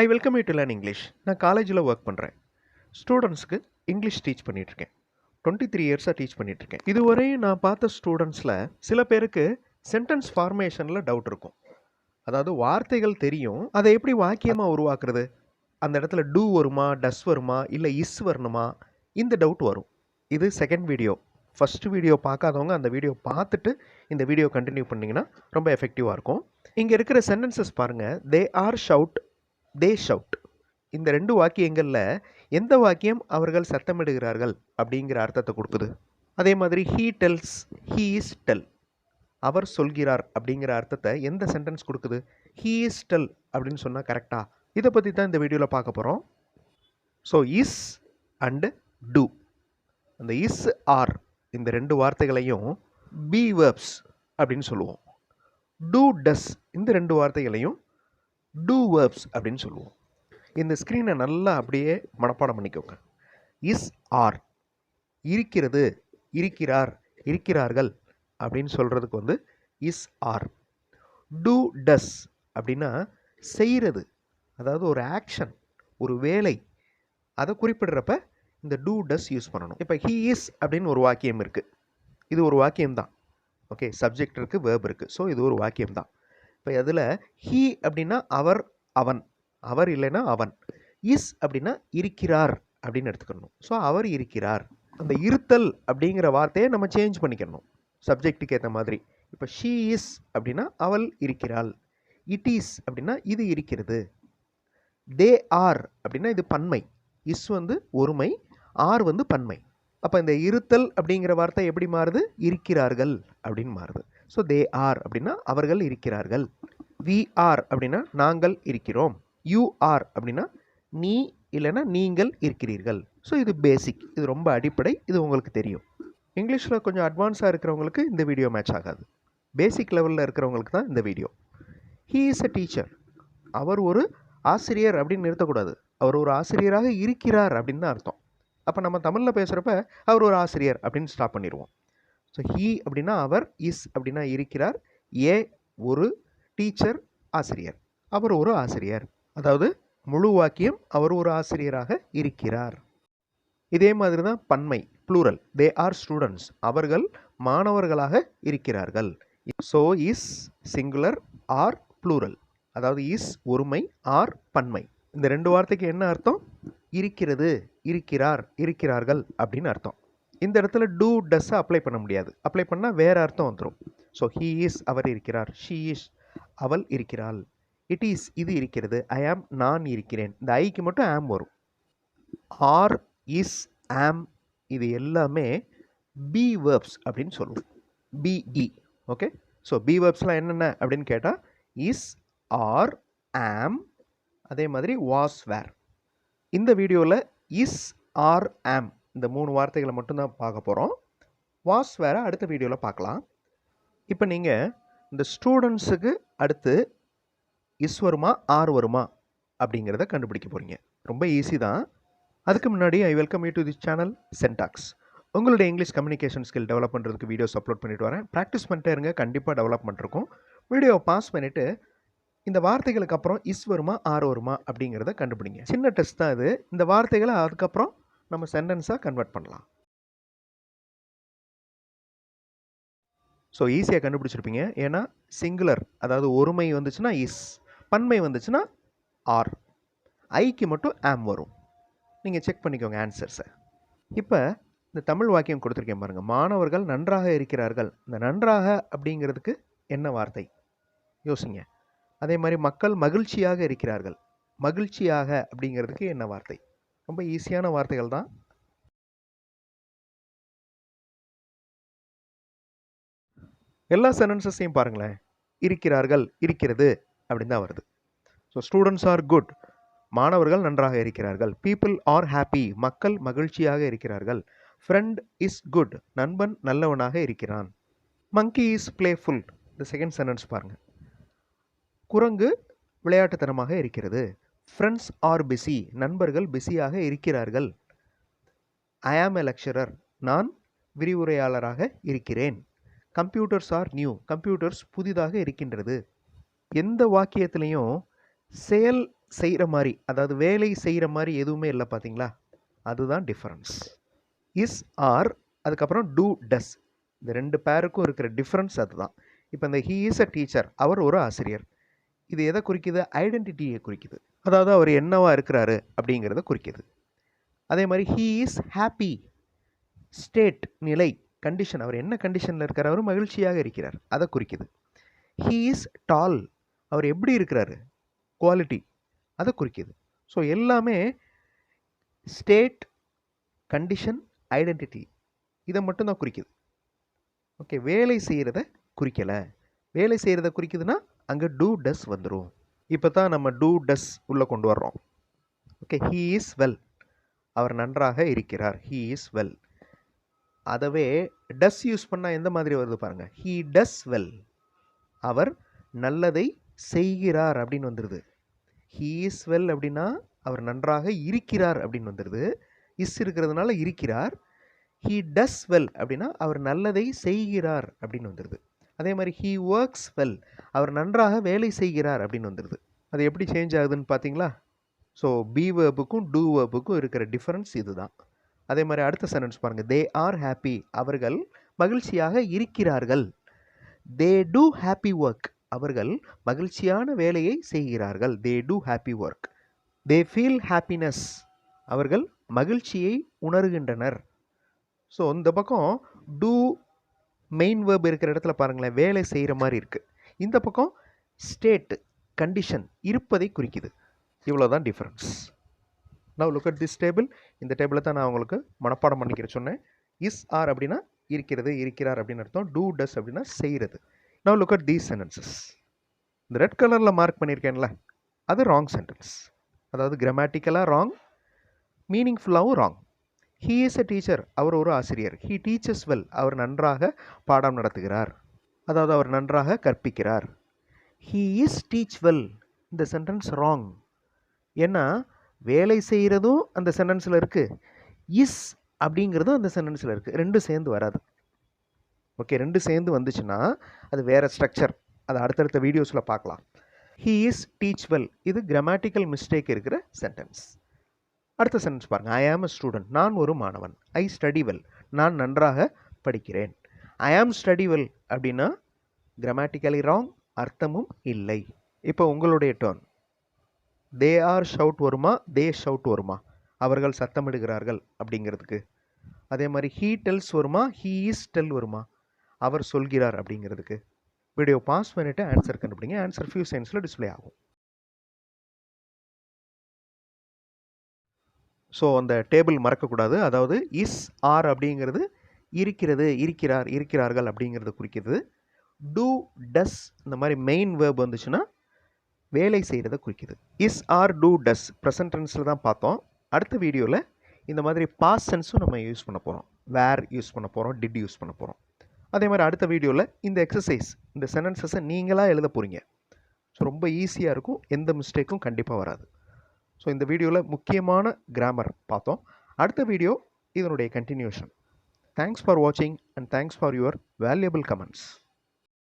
I welcome you to learn English நான் காலேஜில் work பண்ணுறேன் ஸ்டூடெண்ட்ஸ்க்கு இங்கிலீஷ் டீச் பண்ணிகிட்ருக்கேன் டுவெண்ட்டி த்ரீ இயர்ஸாக டீச் பண்ணிகிட்ருக்கேன் இதுவரையும் நான் பார்த்த ஸ்டூடெண்ட்ஸில் சில பேருக்கு சென்டென்ஸ் ஃபார்மேஷனில் டவுட் இருக்கும். அதாவது வார்த்தைகள் தெரியும் அதை எப்படி வாக்கியமாக உருவாக்குறது? அந்த இடத்துல டூ வருமா டஸ் வருமா இல்லை இஸ் வரணுமா? இந்த டவுட் வரும். இது செகண்ட் வீடியோ ஃபஸ்ட்டு வீடியோ பார்க்காதவங்க அந்த வீடியோ பார்த்துட்டு இந்த வீடியோ கண்டினியூ பண்ணிங்கன்னா ரொம்ப எஃபெக்டிவாக இருக்கும். இங்கே இருக்கிற சென்டென்சஸ் பாருங்கள் they are shout they shout இந்த ரெண்டு வாக்கியங்களில் எந்த வாக்கியம் அவர்கள் சத்தமிடுகிறார்கள் அப்படிங்கிற அர்த்தத்தை கொடுக்குது. அதே மாதிரி he tells he is tell அவர் சொல்கிறார் அப்படிங்கிற அர்த்தத்தை எந்த சென்டென்ஸ் கொடுக்குது? ஹீ இஸ் டெல் அப்படின்னு சொன்னால் கரெக்டாக இதை பற்றி தான் இந்த வீடியோவில் பார்க்க போகிறோம் ஸோ இஸ் அண்டு டூ அந்த இஸ் ஆர் இந்த ரெண்டு வார்த்தைகளையும் பி வேர்ப்ஸ் அப்படின்னு சொல்லுவோம். டூ டஸ் இந்த ரெண்டு வார்த்தைகளையும் டூ வேர்ப்ஸ் அப்படின்னு சொல்லுவோம். இந்த ஸ்க்ரீனை நல்லா அப்படியே மனப்பாடம் பண்ணிக்கோங்க. இஸ் ஆர் இருக்கிறது இருக்கிறார் இருக்கிறார்கள் அப்படின்னு சொல்கிறதுக்கு வந்து இஸ் ஆர் டூ டஸ் அப்படின்னா செய்கிறது. அதாவது ஒரு ஆக்ஷன் ஒரு வேலை. அதை குறிப்பிடுறப்ப இந்த டூ டஸ் யூஸ் பண்ணணும். இப்போ ஹீ இஸ் அப்படின்னு ஒரு வாக்கியம் இருக்குது இது ஒரு வாக்கியம் தான் ஓகே சப்ஜெக்ட் இருக்குது வேர்ப் இருக்குது ஸோ இது ஒரு வாக்கியம் தான் இப்போ அதில் ஹீ அப்படின்னா அவர் அவன். அவர் இல்லைன்னா அவன். இஸ் அப்படின்னா இருக்கிறார் அப்படின்னு எடுத்துக்கணும். ஸோ அவர் இருக்கிறார். அந்த இருத்தல் அப்படிங்கிற வார்த்தையை நம்ம சேஞ்ச் பண்ணிக்கணும். சப்ஜெக்ட்டுக்கு ஏற்ற மாதிரி. இப்போ ஷீ இஸ் அப்படின்னா அவள் இருக்கிறாள். இட் இஸ் அப்படின்னா இது இருக்கிறது. தே ஆர் அப்படின்னா இது பன்மை. இஸ் வந்து ஒருமை ஆர் வந்து பன்மை. அப்போ இந்த இருத்தல் அப்படிங்கிற வார்த்தை எப்படி மாறுது? இருக்கிறார்கள் அப்படின்னு மாறுது. ஸோ தே ஆர் அப்படின்னா அவர்கள் இருக்கிறார்கள். வி ஆர் அப்படின்னா நாங்கள் இருக்கிறோம். யூ ஆர் அப்படின்னா நீ இல்லைன்னா நீங்கள் இருக்கிறீர்கள். ஸோ இது பேசிக் இது ரொம்ப அடிப்படை. இது உங்களுக்கு தெரியும். இங்கிலீஷில் கொஞ்சம் அட்வான்ஸாக இருக்கிறவங்களுக்கு இந்த வீடியோ மேட்ச் ஆகாது. பேசிக் லெவலில் இருக்கிறவங்களுக்கு தான் இந்த video he is a teacher அவர் ஒரு ஆசிரியர் அப்படின்னு நிறுத்தக்கூடாது. அவர் ஒரு ஆசிரியராக இருக்கிறார் அப்படின்னு தான் அர்த்தம். அப்போ நம்ம தமிழில் பேசுகிறப்ப அவர் ஒரு ஆசிரியர் அப்படின்னு ஸ்டாப் பண்ணிடுவோம். ஸோ ஹீ அப்படின்னா அவர் இஸ் அப்படின்னா இருக்கிறார். ஏ ஒரு டீச்சர் ஆசிரியர். அவர் ஒரு ஆசிரியர். அதாவது முழு வாக்கியம் அவர் ஒரு ஆசிரியராக இருக்கிறார். இதே மாதிரி தான் பன்மை ப்ளூரல் தே ஆர் ஸ்டூடெண்ட்ஸ் அவர்கள் மாணவர்களாக இருக்கிறார்கள். So is singular are plural அதாவது இஸ் ஒருமை ஆர் பன்மை. இந்த ரெண்டு வார்த்தைக்கு என்ன அர்த்தம்? இருக்கிறது இருக்கிறார் இருக்கிறார்கள் அப்படின்னு அர்த்தம். இந்த இடத்துல டூ டஸ்ஸை அப்ளை பண்ண முடியாது. அப்ளை பண்ணால் வேறு அர்த்தம் வந்துடும் ஸோ ஹீ இஸ் அவர் இருக்கிறார். ஷீ இஸ் அவள் இருக்கிறாள். இட் இஸ் இது இருக்கிறது. ஐ ஆம் நான் இருக்கிறேன். இந்த ஐக்கு மட்டும் ஆம் வரும். ஆர் இஸ் ஆம் இது எல்லாமே பி வேர்ப்ஸ் அப்படின்னு சொல்லுவோம். B E okay so be வேர்ப்ஸ்லாம் என்னென்ன அப்படின்னு கேட்டால் இஸ் ஆர் ஆம் அதே மாதிரி வாஸ் வேர் இந்த வீடியோவில் இஸ் ஆர் ஆம் இந்த மூணு வார்த்தைகளை மட்டும்தான் பார்க்க போகிறோம் வாஸ் வேறு அடுத்த வீடியோவில் பார்க்கலாம். இப்போ நீங்கள் இந்த ஸ்டூடெண்ட்ஸுக்கு அடுத்து இஸ் வருமா ஆர் வருமா அப்படிங்கிறத கண்டுபிடிக்க போகிறீங்க ரொம்ப ஈஸி தான். அதுக்கு முன்னாடி I welcome you to the channel சென்டாக்ஸ் உங்களுடைய இங்கிலீஷ் கம்யூனிகேஷன் ஸ்கில் டெவலப் பண்ணுறதுக்கு வீடியோஸ் அப்லோட் பண்ணிட்டு வரேன். ப்ராக்டிஸ் பண்ணிட்டே இருங்க கண்டிப்பாக டெவலப் பண்ணிருக்கோம் வீடியோவை பாஸ் பண்ணிவிட்டு இந்த வார்த்தைகளுக்கு அப்புறம் இஸ் வருமா ஆர் வருமா அப்படிங்கிறத கண்டுபிடிங்க. சின்ன டெஸ்ட் தான் இது. இந்த வார்த்தைகளை அதுக்கப்புறம் நம்ம சென்டென்ஸாக கன்வெர்ட் பண்ணலாம். ஸோ ஈஸியாக கண்டுபிடிச்சிருப்பீங்க. ஏன்னா சிங்குலர் அதாவது ஒருமை வந்துச்சுன்னா இஸ் பன்மை வந்துச்சுன்னா ஆர் ஐக்கு மட்டும் ஆம் வரும். நீங்கள் செக் பண்ணிக்கோங்க ஆன்சர்ஸை இப்போ இந்த தமிழ் வாக்கியம் கொடுத்துருக்கேன் பாருங்கள் மாணவர்கள் நன்றாக இருக்கிறார்கள். இந்த நன்றாக அப்படிங்கிறதுக்கு என்ன வார்த்தை? யோசிங்க. அதே மாதிரி மக்கள் மகிழ்ச்சியாக இருக்கிறார்கள். மகிழ்ச்சியாக அப்படிங்கிறதுக்கு என்ன வார்த்தை? ரொம்ப ஈஸியான வார்த்தைகள் தான். எல்லா சென்டென்சஸையும் பாருங்களேன். இருக்கிறார்கள் இருக்கிறது அப்படின்னு தான் வருது. ஸோ ஸ்டூடெண்ட்ஸ் ஆர் குட் மாணவர்கள் நன்றாக இருக்கிறார்கள். பீப்புள் ஆர் ஹாப்பி மக்கள் மகிழ்ச்சியாக இருக்கிறார்கள். ஃப்ரெண்ட் இஸ் குட் நண்பன் நல்லவனாக இருக்கிறான். மங்கி இஸ் பிளேஃபுல் இந்த செகண்ட் சென்டென்ஸ் பாருங்கள் குரங்கு விளையாட்டுத்தனமாக இருக்கிறது. ஃப்ரெண்ட்ஸ் ஆர் பிஸி நண்பர்கள் பிஸியாக இருக்கிறார்கள். ஐ ஆம் எ லெக்சரர் நான் விரிவுரையாளராக இருக்கிறேன். கம்ப்யூட்டர்ஸ் ஆர் நியூ கம்ப்யூட்டர்ஸ் புதிதாக இருக்கின்றது. எந்த வாக்கியத்திலையும் செயல் செய்கிற மாதிரி அதாவது வேலை செய்கிற மாதிரி எதுவுமே இல்லை பார்த்தீங்களா அதுதான் டிஃப்ரென்ஸ் இஸ் ஆர் அதுக்கப்புறம் டூ டஸ் இந்த ரெண்டு பேருக்கும் இருக்கிற டிஃப்ரென்ஸ் அதுதான். இப்போ இந்த ஹீ இஸ் அ டீச்சர் அவர் ஒரு ஆசிரியர். இது எதை குறிக்குது? ஐடென்டிட்டியை குறிக்குது. அதாவது அவர் என்னவா இருக்கிறாரு அப்படிங்கிறத குறிக்கிது. அதே மாதிரி ஹீ இஸ் ஹாப்பி ஸ்டேட் நிலை கண்டிஷன் அவர் என்ன கண்டிஷனில் இருக்கார் அவர் மகிழ்ச்சியாக இருக்கிறார். அதை குறிக்குது. ஹீ இஸ் டால் அவர் எப்படி இருக்கிறாரு? குவாலிட்டி அதை குறிக்குது. ஸோ எல்லாமே ஸ்டேட் கண்டிஷன் ஐடென்டிட்டி இதை மட்டும்தான் குறிக்குது. ஓகே வேலை செய்கிறத குறிக்கலை. வேலை செய்கிறத குறிக்குதுன்னா அங்கே டூ டஸ் வந்துடும் இப்போ தான் நம்ம டூ டஸ் உள்ளே கொண்டு வர்றோம். ஓகே ஹீ இஸ் வெல் அவர் நன்றாக இருக்கிறார். ஹீ இஸ் வெல் அதவே டஸ் யூஸ் பண்ணால் எந்த மாதிரி வருது பாருங்கள் ஹீ டஸ் வெல் அவர் நல்லதை செய்கிறார் அப்படின்னு வந்துடுது ஹீ இஸ் வெல் அப்படின்னா அவர் நன்றாக இருக்கிறார் அப்படின்னு வந்துடுது இஸ் இருக்கிறதுனால இருக்கிறார். ஹீ டஸ் வெல் அப்படின்னா அவர் நல்லதை செய்கிறார் அப்படின்னு வந்துடுது அதே மாதிரி ஹீ ஒர்க்ஸ் வெல் அவர் நன்றாக வேலை செய்கிறார் அப்படின்னு வந்துடுது அது எப்படி சேஞ்ச் ஆகுதுன்னு பார்த்தீங்களா? ஸோ பி வேர்புக்கும் டூ வேர்புக்கும் இருக்கிற டிஃப்ரென்ஸ் இதுதான். அதே மாதிரி அடுத்த சென்டென்ஸ் பாருங்கள் தே ஆர் ஹாப்பி அவர்கள் மகிழ்ச்சியாக இருக்கிறார்கள். தே டூ ஹாப்பி ஒர்க் அவர்கள் மகிழ்ச்சியான வேலையை செய்கிறார்கள். They do happy work they feel happiness அவர்கள் மகிழ்ச்சியை உணர்கின்றனர். ஸோ இந்த பக்கம் டூ மெயின் வேர்ப் இருக்கிற இடத்துல பாருங்களேன் வேலை செய்கிற மாதிரி இருக்குது இந்த பக்கம் ஸ்டேட்டு கண்டிஷன் இருப்பதை குறிக்குது. இவ்வளோ தான் டிஃப்ரென்ஸ் நான் லுக் அட் திஸ் டேபிள் இந்த டேபிளை தான் நான் உங்களுக்கு மனப்பாடம் பண்ணிக்கிற சொன்னேன். இஸ் ஆர் அப்படின்னா இருக்கிறது இருக்கிறார் அப்படின்னு அர்த்தம். டூ டஸ் அப்படின்னா செய்கிறது நான் லுக் அட் தீஸ் சென்டென்சஸ் இந்த ரெட் கலரில் மார்க் பண்ணியிருக்கேன்ல அது ராங் சென்டென்ஸ் அதாவது கிராமட்டிக்கலாக wrong மீனிங்ஃபுல்லாகவும் wrong he is a teacher அவர் ஒரு ஆசிரியர். ஹீ டீச்சர்ஸ் வெல் அவர் நன்றாக பாடம் நடத்துகிறார். அதாவது அவர் நன்றாக கற்பிக்கிறார். ஹீ இஸ் டீச் வெல் இந்த சென்டென்ஸ் ராங் ஏன்னா வேலை செய்கிறதும் அந்த சென்டென்ஸில் இருக்குது இஸ் அப்படிங்கிறதும் அந்த சென்டென்ஸில் இருக்குது ரெண்டும் சேர்ந்து வராது. ஓகே ரெண்டு சேர்ந்து வந்துச்சுன்னா அது வேறு ஸ்ட்ரக்சர் அது அடுத்தடுத்த வீடியோஸில் பார்க்கலாம். ஹீ இஸ் டீச் வெல் இது கிராமட்டிக்கல் மிஸ்டேக் இருக்கிற சென்டென்ஸ் அடுத்த சென்டென்ஸ் பாருங்கள் ஐ ஆம் அ ஸ்டூடெண்ட் நான் ஒரு மாணவன். ஐ ஸ்டடி வெல் நான் நன்றாக படிக்கிறேன். ஐ ஆம் ஸ்டடி வெல் அப்படின்னா கிராமட்டிக்கலி ராங் அர்த்தமும் இல்லை. இப்போ உங்களுடைய டேர்ன் தே ஆர் ஷவுட் வருமா? தே ஷவுட் வருமா? அவர்கள் சத்தமிடுகிறார்கள் அப்படிங்கிறதுக்கு. அதே மாதிரி ஹீ டெல்ஸ் வருமா? ஹீ இஸ் டெல் வருமா? அவர் சொல்கிறார் அப்படிங்கிறதுக்கு. வீடியோ பாஸ் பண்ணிவிட்டு ஆன்சர் கண்டுபிடிங்க. ஆன்சர் ஃபியூ சயின்ஸில் டிஸ்ப்ளே ஆகும். ஸோ அந்த டேபிள் மறக்கக்கூடாது. அதாவது இஸ் ஆர் அப்படிங்கிறது இருக்கிறது இருக்கிறார் இருக்கிறார்கள் அப்படிங்கிறது குறிக்கிறது. டூ டஸ் இந்த மாதிரி மெயின் வேர்ப் வந்துச்சுன்னா வேலை செய்கிறத குறிக்குது. Is are do does present டென்ஸில் தான் பார்த்தோம். அடுத்த வீடியோவில் இந்த மாதிரி பாஸ் சென்ஸும் நம்ம யூஸ் பண்ண போகிறோம் வேர் யூஸ் பண்ண போகிறோம் டிட் யூஸ் பண்ண போகிறோம் அதே மாதிரி அடுத்த வீடியோவில் இந்த எக்ஸசைஸ் இந்த சென்டென்சஸை நீங்களாக எழுத போகிறீங்க ஸோ ரொம்ப ஈஸியாக இருக்கும். எந்த மிஸ்டேக்கும் கண்டிப்பாக வராது. ஸோ இந்த வீடியோவில் முக்கியமான கிராமர் பார்த்தோம். அடுத்த வீடியோ இதனுடைய கண்டினியூஷன் தேங்க்ஸ் ஃபார் வாட்சிங் and thanks for your valuable comments